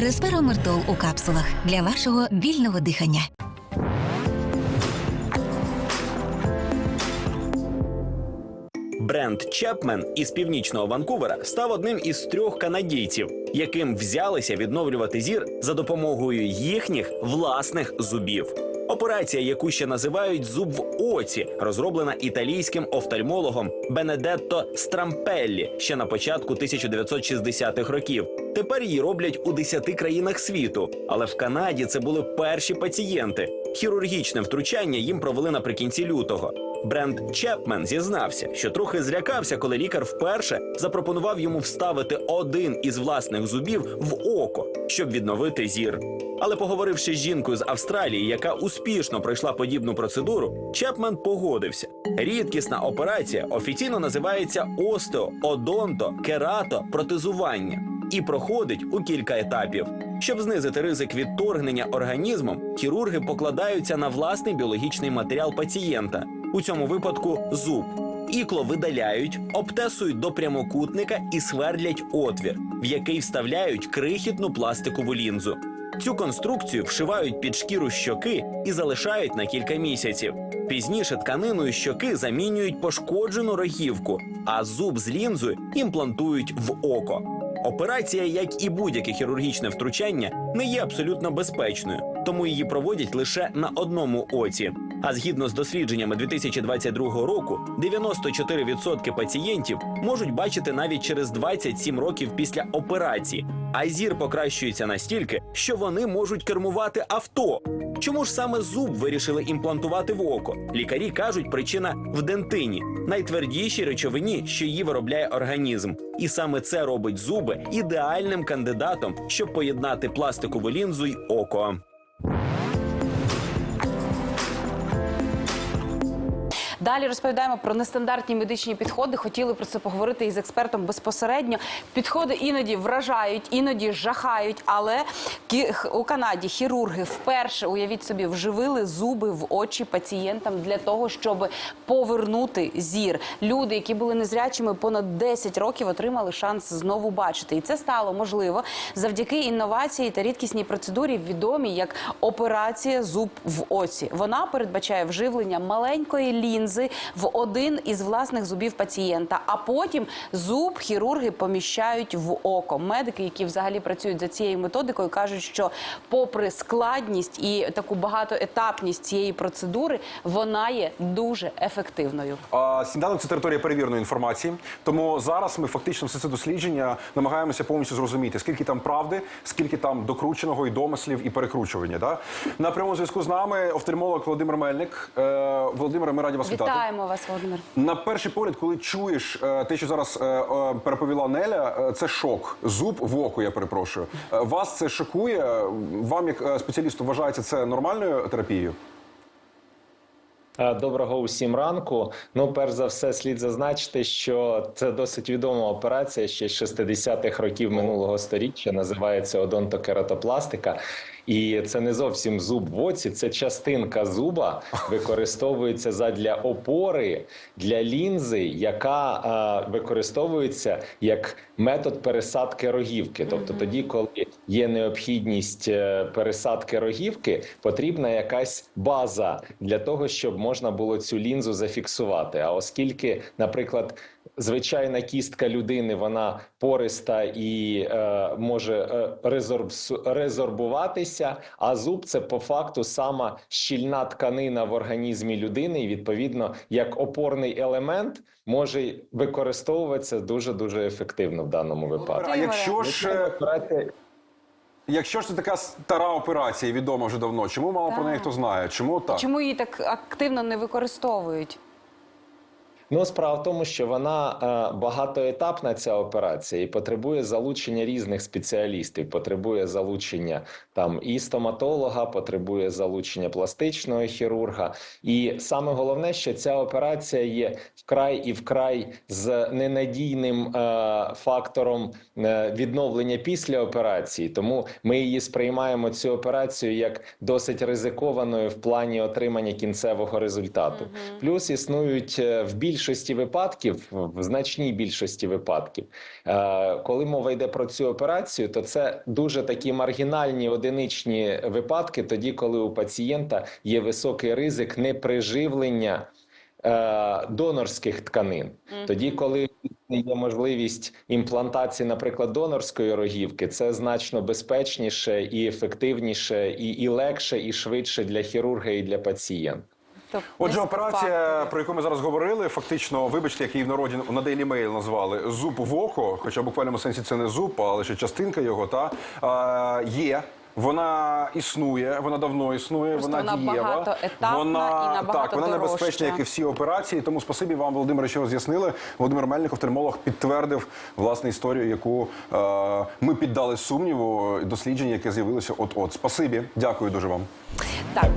Респиромертол у капсулах для вашого вільного дихання. Бренд Чепмен із північного Ванкувера став одним із трьох канадійців, яким взялися відновлювати зір за допомогою їхніх власних зубів. Операція, яку ще називають зуб в оці, розроблена італійським офтальмологом Бенедетто Стрампеллі ще на початку 1960-х років. Тепер її роблять у 10 країнах світу, але в Канаді це були перші пацієнти. Хірургічне втручання їм провели наприкінці лютого. Бренд Чепмен зізнався, що трохи злякався, коли лікар вперше запропонував йому вставити один із власних зубів в око, щоб відновити зір. Але поговоривши з жінкою з Австралії, яка успішно пройшла подібну процедуру, Чепмен погодився. Рідкісна операція офіційно називається остео, одонто, керато, протезування і проходить у кілька етапів. Щоб знизити ризик відторгнення організмом, хірурги покладаються на власний біологічний матеріал пацієнта, у цьому випадку зуб. Ікло видаляють, обтесують до прямокутника і свердлять отвір, в який вставляють крихітну пластикову лінзу. Цю конструкцію вшивають під шкіру щоки і залишають на кілька місяців. Пізніше тканиною щоки замінюють пошкоджену рогівку, а зуб з лінзою імплантують в око. Операція, як і будь-яке хірургічне втручання, не є абсолютно безпечною, тому її проводять лише на одному оці. А згідно з дослідженнями 2022 року, 94% пацієнтів можуть бачити навіть через 27 років після операції, а зір покращується настільки, що вони можуть кермувати авто. Чому ж саме зуб вирішили імплантувати в око? Лікарі кажуть, причина в дентині, найтвердішій речовині, що її виробляє організм. І саме це робить зуби ідеальним кандидатом, щоб поєднати пластикову лінзу й око. Далі розповідаємо про нестандартні медичні підходи. Хотіли про це поговорити із експертом безпосередньо. Підходи іноді вражають, іноді жахають. Але у Канаді хірурги вперше уявіть собі вживили зуби в очі пацієнтам для того, щоб повернути зір. Люди, які були незрячими понад 10 років, отримали шанс знову бачити. І це стало можливо завдяки інновації та рідкісній процедурі, відомій як операція зуб в оці. Вона передбачає вживлення маленької лінзи в один із власних зубів пацієнта. А потім зуб хірурги поміщають в око. Медики, які взагалі працюють за цією методикою, кажуть, що попри складність і таку багатоетапність цієї процедури, вона є дуже ефективною. А, Сніданок це територія перевіреної інформації. Тому зараз ми фактично все це дослідження намагаємося повністю зрозуміти, скільки там правди, скільки там докрученого і домислів і перекручування. Да? На прямому зв'язку з нами офтальмолог Володимир Мельник. Е, Володимире, ми раді вас вітати. Вітаємо вас, Володимир. На перший погляд, коли чуєш е, те, що зараз е, е, переповіла Неля, це шок. Зуб в оку, я перепрошую. Вас це шокує? Вам, як спеціалісту, вважається це нормальною терапією? Доброго усім ранку. Ну, перш за все, слід зазначити, що це досить відома операція ще з 60-х років минулого століття. Називається одонтокератопластика. І це не зовсім зуб в оці, це частинка зуба використовується задля опори для лінзи, яка е, використовується як метод пересадки рогівки. Тобто, тоді, коли є необхідність е, пересадки рогівки, потрібна якась база для того, щоб можна було цю лінзу зафіксувати. А оскільки, наприклад, звичайна кістка людини вона пориста і е, може е, резорбсу- резорбуватися, а зуб це по факту сама щільна тканина в організмі людини, і відповідно як опорний елемент може використовуватися дуже дуже ефективно в даному випадку. А якщо ж е, Якщо ж це така стара операція, відома вже давно, чому мало про неї хто знає? Чому так? Чому її так активно не використовують? Ну, справа в тому, що вона е, багатоетапна ця операція і потребує залучення різних спеціалістів. Потребує залучення там і стоматолога, потребує залучення пластичного хірурга. І саме головне, що ця операція є вкрай і вкрай з ненадійним е, фактором е, відновлення після операції. Тому ми її сприймаємо цю операцію як досить ризикованою в плані отримання кінцевого результату. Плюс існують в більш більшості випадків, в значній більшості випадків, е, коли мова йде про цю операцію, то це дуже такі маргінальні одиничні випадки, тоді коли у пацієнта є високий ризик неприживлення е, донорських тканин. Тоді, коли є можливість імплантації, наприклад, донорської рогівки, це значно безпечніше і ефективніше, і, і легше, і швидше для хірурга і для пацієнта. Тобто, Отже, операція, про яку ми зараз говорили, фактично, вибачте, як її в народі на Daily Mail назвали зуб в око, хоча в буквальному сенсі це не зуб, а лише частинка його, та а, є. Вона існує, вона давно існує, Просто вона, вона дієва. вона і набагато так, вона небезпечна, як і всі операції. Тому спасибі вам, Володимире, що роз'яснили. Володимир Мельник, офтальмолог, підтвердив власне історію, яку е, ми піддали сумніву, дослідження, яке з'явилося от-от. Спасибі, дякую дуже вам. Так.